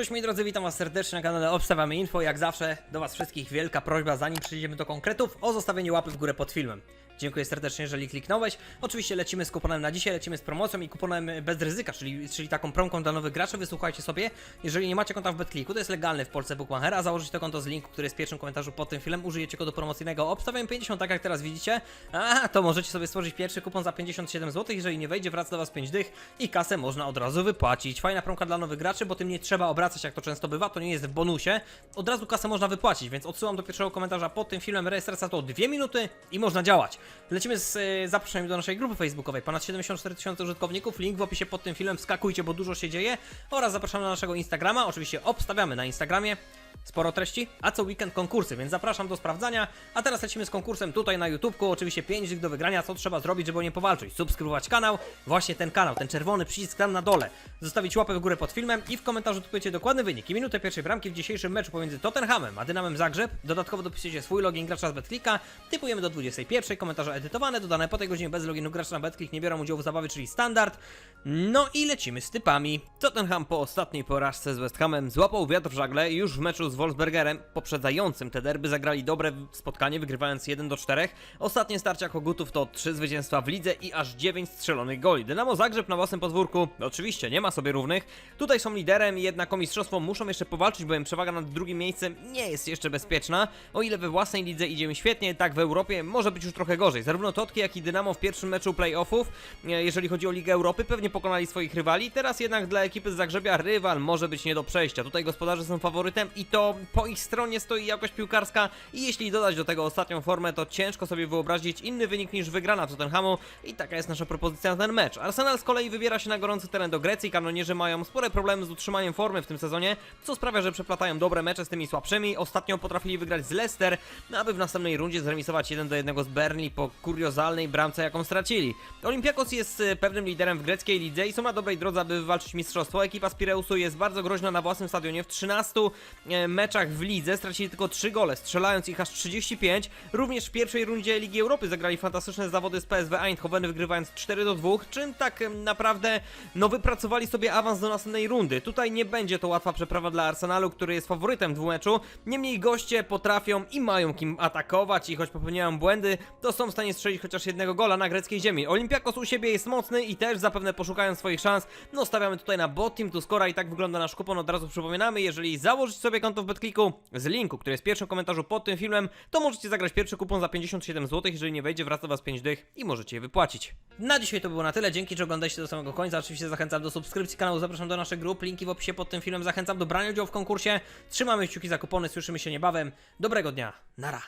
Cześć moi drodzy, witam was serdecznie na kanale Obstawiamy Info. Jak zawsze do was wszystkich wielka prośba, zanim przejdziemy do konkretów, o zostawienie łapy w górę pod filmem. Dziękuję serdecznie, jeżeli kliknąłeś. Oczywiście lecimy z kuponem na dzisiaj, lecimy z promocją i kuponem bez ryzyka, czyli, czyli taką promką dla nowych graczy. Wysłuchajcie sobie, jeżeli nie macie konta w BetClicku, to jest legalne w Polsce Bookmachera, założyć to konto z linku, który jest w pierwszym komentarzu pod tym filmem, użyjecie kodu promocyjnego Obstawiam 50, tak jak teraz widzicie, a to możecie sobie stworzyć pierwszy kupon za 57 zł, jeżeli nie wejdzie, wraca do was 5 dych i kasę można od razu wypłacić. Fajna promka dla nowych graczy, bo tym nie trzeba jak to często bywa, to nie jest w bonusie. Od razu kasę można wypłacić, więc odsyłam do pierwszego komentarza pod tym filmem. Rejestracja to 2 minuty i można działać. Lecimy z e, zaproszeniem do naszej grupy facebookowej. Ponad 74 tysiące użytkowników. Link w opisie pod tym filmem. Skakujcie, bo dużo się dzieje. Oraz zapraszam na naszego Instagrama. Oczywiście obstawiamy na Instagramie. Sporo treści, a co weekend konkursy, więc zapraszam do sprawdzania. A teraz lecimy z konkursem tutaj na YouTubeku. Oczywiście 5 dych do wygrania. Co trzeba zrobić, żeby o nie powalczyć? Subskrybować kanał, właśnie ten kanał, ten czerwony przycisk tam na dole. Zostawić łapę w górę pod filmem i w komentarzu typujecie dokładny wynik i minutę pierwszej bramki w dzisiejszym meczu pomiędzy Tottenhamem a Dynamem Zagrzeb. Dodatkowo dopisujecie swój login gracza z BetClicka. Typujemy do 21. Komentarze edytowane, dodane po tej godzinie bez loginu gracza na BetClick nie biorą udziału w zabawie, czyli standard. No i lecimy z typami. Tottenham po ostatniej porażce z West Hamem złapał wiatr w żagle już w meczu z Wolfsbergerem poprzedzającym te derby zagrali dobre spotkanie, wygrywając 1 do 4. Ostatnie starcia Kogutów to 3 zwycięstwa w lidze i aż 9 strzelonych goli. Dynamo Zagrzeb na własnym podwórku oczywiście nie ma sobie równych. Tutaj są liderem jednak o mistrzostwo muszą jeszcze powalczyć, bowiem przewaga nad drugim miejscem nie jest jeszcze bezpieczna. O ile we własnej lidze idzie świetnie, tak w Europie może być już trochę gorzej. Zarówno Totki, jak i Dynamo w pierwszym meczu playoffów, e, jeżeli chodzi o Ligę Europy, pewnie pokonali swoich rywali. Teraz jednak dla ekipy z Zagrzebia rywal może być nie do przejścia. Tutaj gospodarze są faworytem i to po ich stronie stoi jakość piłkarska i jeśli dodać do tego ostatnią formę, to ciężko sobie wyobrazić inny wynik niż wygrana Tottenhamu i taka jest nasza propozycja na ten mecz. Arsenal z kolei wybiera się na gorący teren do Grecji, kanonierzy mają spore problemy z utrzymaniem formy w tym sezonie, co sprawia, że przeplatają dobre mecze z tymi słabszymi. Ostatnio potrafili wygrać z Leicester, no aby w następnej rundzie zremisować 1 do 1 z Burnley po kuriozalnej bramce, jaką stracili. Olympiakos jest e, pewnym liderem w greckiej lidze i są na dobrej drodze, aby wywalczyć mistrzostwo. Ekipa z Pireusu jest bardzo groźna na własnym stadionie. W 13 e, meczach w lidze stracili tylko 3 gole, strzelając ich aż 35. Również w pierwszej rundzie Ligi Europy zagrali fantastyczne zawody z PSW Eindhoven, wygrywając 4 do 2, czym tak naprawdę no wypracowali sobie awans do następnej rundy. Tutaj nie będzie to łatwa przeprawa dla Arsenalu, który jest faworytem w meczu. Niemniej goście potrafią i mają kim atakować i choć popełniają błędy, to są w stanie strzelić chociaż jednego gola na greckiej ziemi. Olympiakos u siebie jest mocny i też zapewne poszukają swoich szans. No stawiamy tutaj na bot team tu skora i tak wygląda nasz kupon. Od razu przypominamy, jeżeli założyć sobie konto w BetClicku z linku, który jest w pierwszym komentarzu pod tym filmem, to możecie zagrać pierwszy kupon za 57 zł. Jeżeli nie wejdzie, wraca was 5 dych i możecie je wypłacić. Na dzisiaj to było na tyle. Dzięki, że oglądaliście do samego końca. Oczywiście zachęcam do subskrypcji kanału, zapraszam do naszych grup. Linki w opisie pod tym filmem. Zachęcam do brania udziału w konkursie. Trzymamy kciuki za kupony. Słyszymy się niebawem. Dobrego dnia. Nara.